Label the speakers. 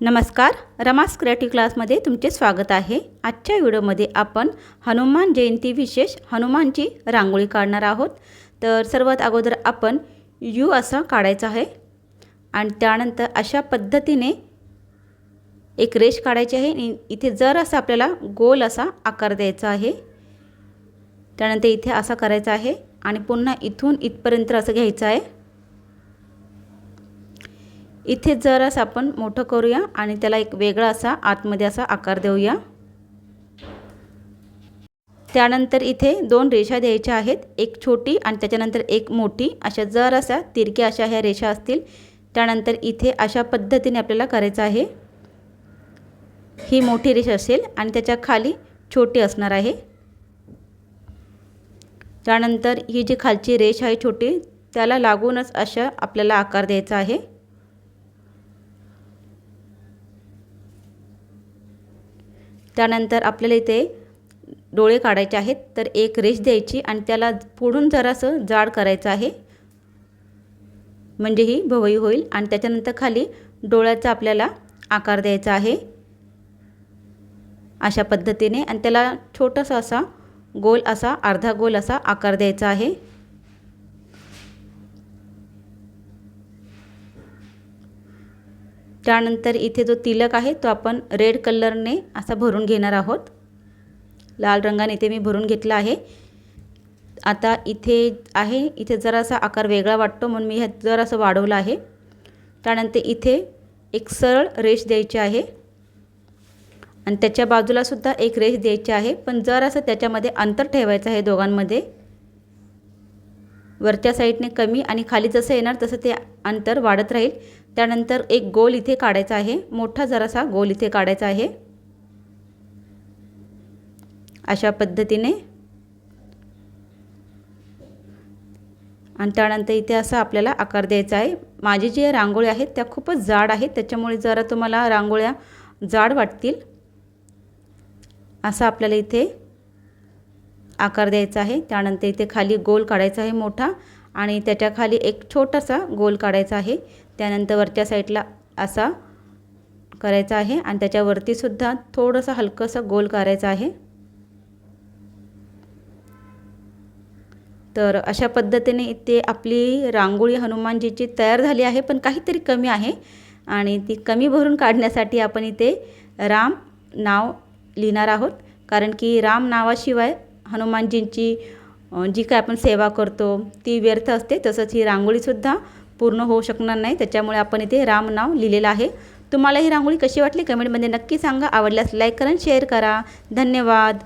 Speaker 1: नमस्कार रमास क्रिएटिव्ह क्लासमध्ये तुमचे स्वागत आहे. आजच्या व्हिडिओमध्ये आपण हनुमान जयंती विशेष हनुमानची रांगोळी काढणार आहोत. तर सर्वात अगोदर आपण यू असा काढायचा आहे आणि त्यानंतर अशा पद्धतीने एक रेष काढायची आहे. आणि इथे जर असं आपल्याला गोल असा आकार द्यायचा आहे त्यानंतर इथे असा करायचा आहे आणि पुन्हा इथून इथपर्यंत असं घ्यायचं आहे. इथे जरास आपण मोठं करूया आणि त्याला एक वेगळा असा आतमध्ये असा आकार देऊया. त्यानंतर इथे दोन रेषा द्यायच्या आहेत एक छोटी आणि त्याच्यानंतर एक मोठी. अशा जर अशा तिरक्या अशा ह्या रेषा असतील. त्यानंतर इथे अशा पद्धतीने आपल्याला करायचं आहे. ही मोठी रेष असेल आणि त्याच्याखाली छोटी असणार आहे. त्यानंतर ही जी खालची रेष आहे छोटी त्याला लागूनच अशा आपल्याला आकार द्यायचा आहे. त्यानंतर आपल्याला इथे डोळे काढायचे आहेत तर एक रेष द्यायची आणि त्याला पुढून जरासं जाड करायचं आहे. म्हणजे ही भवई होईल आणि त्याच्यानंतर खाली डोळ्याचा आपल्याला आकार द्यायचा आहे. अशा पद्धतीने आणि त्याला छोटासा असा गोल असा अर्धा गोल असा आकार द्यायचा आहे. त्यानंतर इथे जो तिलक आहे तो आपण रेड कलरने असा भरून घेणार आहोत. लाल रंगाने इथे मी भरून घेतला आहे. आता इथे आहे इथे जरासा आकार वेगळा वाटतो म्हणून मी ह्यात जरासं वाढवलं आहे. त्यानंतर इथे एक सरळ रेष द्यायची आहे. आणि त्याच्या बाजूलासुद्धा एक रेष द्यायची आहे पण जरासं त्याच्यामध्ये अंतर ठेवायचं आहे दोघांमध्ये. वरच्या साईडने कमी आणि खाली जसं येणार तसं ते अंतर वाढत राहील. त्यानंतर एक गोल इथे काढायचा आहे. मोठा जरासा गोल इथे काढायचा आहे. अशा पद्धतीने. आणि त्यानंतर इथे असा आपल्याला आकार द्यायचा आहे. माझी जी रांगोळी आहेत त्या खूपच जाड आहेत. त्याच्यामुळे जरा तुम्हाला रांगोळ्या जाड वाटतील. असं आपल्याला इथे आकार द्यायचा आहे. त्यानंतर इथे खाली गोल काढायचा आहे मोठा आणि त्याच्याखाली एक छोटासा गोल काढायचा आहे. त्यानंतर वरच्या साईडला असा करायचा आहे आणि त्याच्यावरतीसुद्धा थोडंसं हलकंसं गोल करायचं आहे. तर अशा पद्धतीने इथे आपली रांगोळी हनुमानजीची तयार झाली आहे पण काहीतरी कमी आहे आणि ती कमी भरून काढण्यासाठी आपण इथे राम नाव लिहिणार आहोत. कारण की राम नावाशिवाय हनुमानजींची जी काय आपण सेवा करतो ती व्यर्थ असते. तसंच ही रांगोळीसुद्धा पूर्ण होऊ शकणार नाही. त्याच्यामुळे आपण इथे राम नाव लिहिलेलं आहे. तुम्हाला ही रांगोळी कशी वाटली? कमेंटमध्ये नक्की सांगा. आवडल्यास लाईक करा शेअर करा. धन्यवाद.